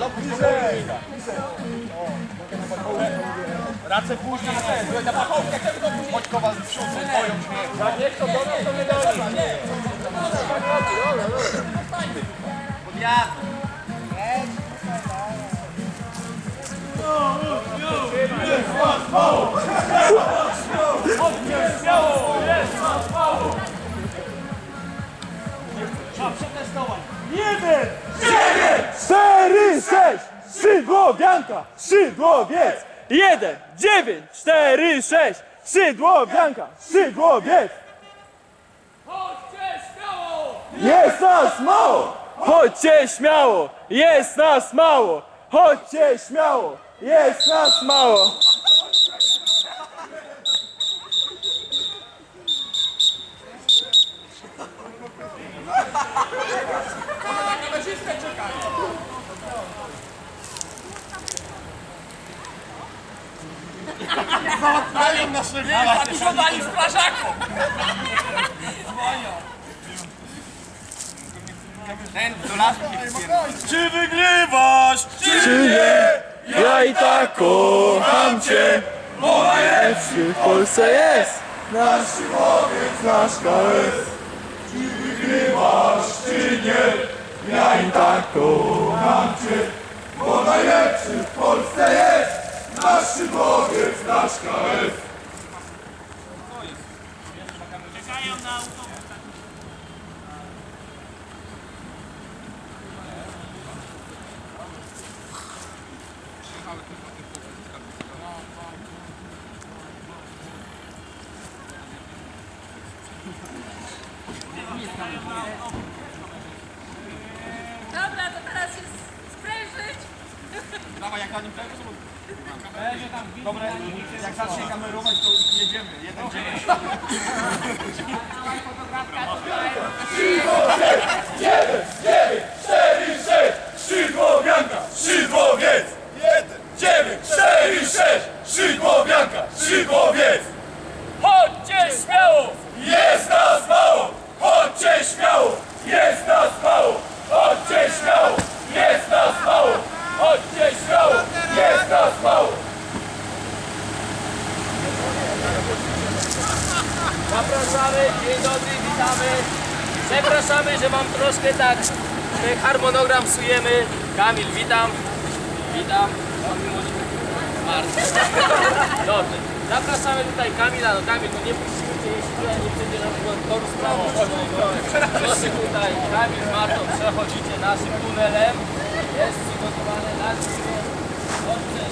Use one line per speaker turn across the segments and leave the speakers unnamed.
Galopy do Polnika. Racę później też, na pachowkę też go. Chodź kowal z przodu, twoją śmierć.
Jak nie kto do nas, to nie do
nas. Podjazd. Jest
was mało! Odnieś śmiało! Jest was mało! Trzeba przetestować.
Jeden! Jeden! sześć, szydłowianka, szydłowiec. Jeden, dziewięć, cztery, sześć, szydłowianka, szydłowiec. Chodźcie śmiało, jest nas mało. Chodźcie śmiało, jest nas mało. Chodźcie śmiało, jest nas mało.
Palią na szybko.
Zapisowali w strażaku.
Ten do laski Czy wygrywasz?
Czy nie? Ja i tak kocham cię, bo najlepszy w Polsce jest nasz łowiec, nasz KS. Czy wygrywasz, czy nie? Ja i tak kocham cię, bo najlepszy w Polsce jest nasz łowiec, nasz KS.
Dobra, to teraz się sprężyć.
Dawaj, jak na nim to... Dobra, jak zacznie kamerować, to jedziemy. Jeden.
Szydłowianka, szydłowiec! Jeden, dziewięć, cztery, sześć! Szydłowianka, szydłowiec!
Chodźcie śmiało.
Jest nas mało! Chodźcie śmiało! Jest nas mało! Chodźcie śmiało! Jest nas mało! Chodźcie śmiało! Jest nas mało!
Zapraszamy, dzień dobry, witamy. Przepraszamy, że wam troszkę tak harmonogram psujemy. Kamil, witam. Witam. Dobrze. Zapraszamy tutaj Kamila. No Kamil, no nie puścimy cię, nie będzie na przykład toru sprawy. Proszę tutaj, Kamil, Marto, przechodzicie naszym tunelem. Jest przygotowane na Dobrze.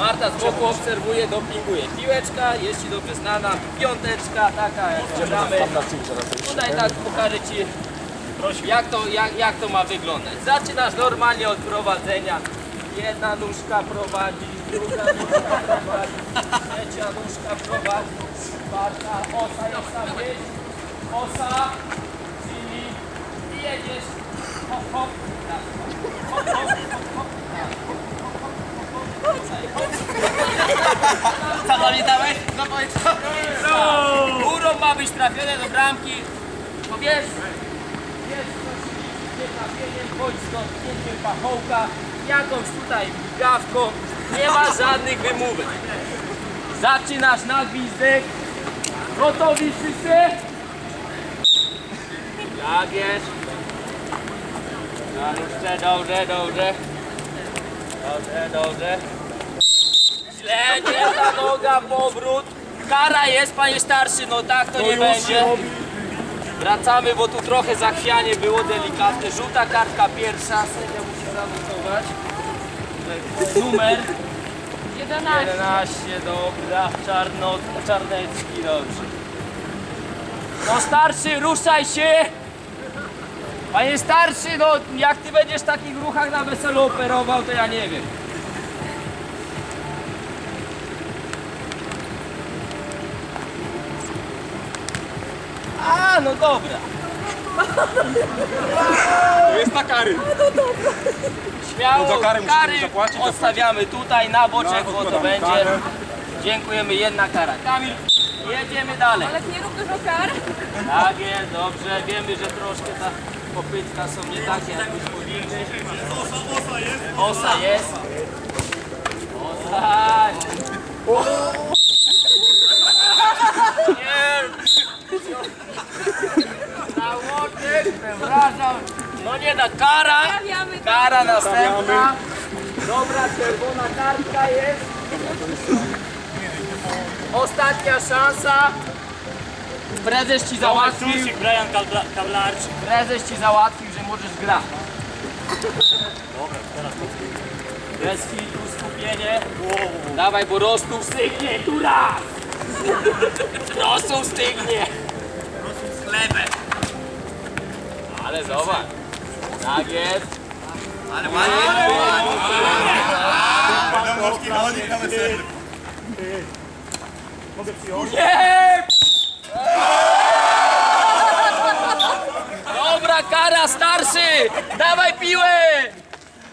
Marta z boku obserwuje, dopinguje. Piłeczka, jest Ci dobrze znana. Piąteczka, taka jak gramy. Tutaj tak pokażę Ci, jak to, jak, jak to ma wyglądać. Zaczynasz normalnie od prowadzenia. Jedna nóżka prowadzi, druga nóżka prowadzi, trzecia nóżka prowadzi, czwarta, osa jest tam gdzieś. Osa, czyli i jedziesz. Hop, tak. Hop, hop, hop, hop, Zapamiętałeś? Zapamiętałeś? Górą ma być trafione do bramki. To wiesz, dzieje trafieniem, bądź dotknięciem pachołka, jakąś tutaj migawką. Nie ma żadnych wymówek. Zaczynasz na gwizdek. Gotowi wszyscy? Tak jest. Dobrze, dobrze, dobrze. Dobrze, dobrze. Źle, nie ta noga, powrót. Kara jest, panie starszy, no tak to nie będzie. Wracamy, bo tu trochę zachwianie było delikatne. Żółta kartka pierwsza, sędzia musi zanotować. Tutaj Numer
11.
11, dobra, Czarno, Czarnecki, dobrze. No starszy, ruszaj się! Panie starszy, no jak ty będziesz w takich ruchach na weselu operował, to ja nie wiem. A, no dobra.
Jest na kary.
Śmiało,
No za karę musimy
kary
zapłacić, to
odstawiamy tutaj na boczek, bo to
odkładamy
będzie.
karę.
Dziękujemy, jedna kara. Kamil, jedziemy dalej.
Ale nie rób dużo kar.
Tak jest, dobrze, wiemy, że troszkę ta kopytka są nie takie jak byś powinny. Osa jest. Osa. Da kara.
To.
Kara następna. Dobra, czerwona kartka jest. Ostatnia szansa. Prezes ci załatwił.
Brian Kablarczyk.
Prezes ci załatwił, że możesz grać. Bez filtru skupienie. Dawaj, bo rosół stygnie, tu raz! Rosół stygnie! Rosół z chlebem. Ale zobacz. Tak jest. Ale ładnie.
Wiadomowski chodzi na wesele.
Nie! Dobra, kara, starszy! Dawaj piłę!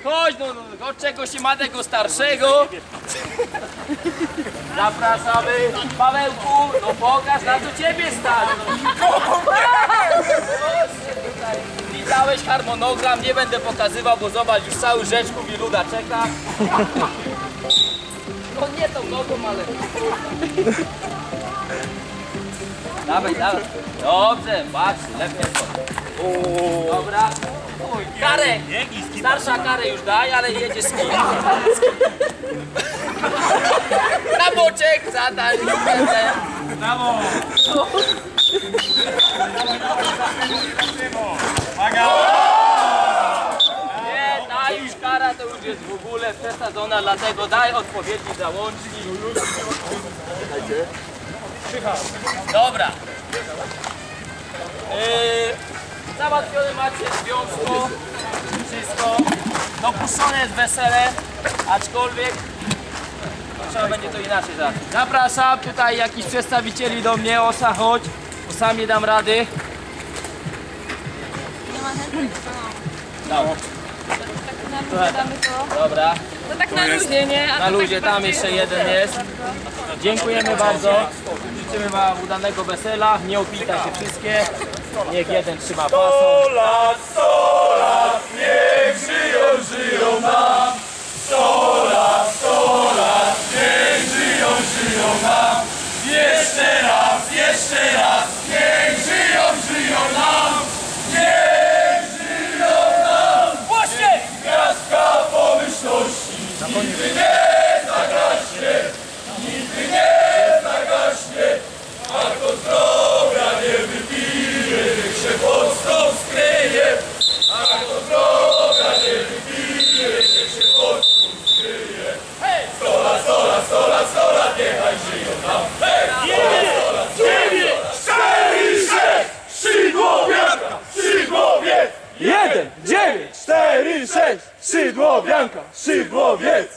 Chodź, no, no od czego się ma tego starszego? Zapraszamy. Pawełku, no pokaż na co ciebie stać. Widziałeś harmonogram, nie będę pokazywał, bo zobacz, już cały rzeczków i luda czeka. No nie tą nogą, ale... Dawaj, dawaj. Dobrze, patrz, lepiej to. Dobra. Karę. Starsza karę już daj, ale jedzie z kim. Na boczek, zadań, nie będę.
Brawo! Uwaga!
Nie, ta już kara to już jest w ogóle przesadzona, dlatego daj odpowiedni załącznik. Dobra. Yy, załatwione macie związku, wszystko. Dopuszczone jest wesele, aczkolwiek trzeba będzie to inaczej załatwić. Zapraszam tutaj jakichś przedstawicieli do mnie, Osa chodź, bo sam nie dam rady. Dobra. Dobra.
No tak na luzie, nie? A
Na luzie
tak
tam jeszcze jeden jest. Dziękujemy bardzo. Życzymy Wam udanego wesela. Nie opita się wszystkie. Niech jeden trzyma pasą.
lat, sto lat, niech żyją, żyją nam. Jeden, dziewięć, cztery, sześć, szydłowianka, szydłowiec.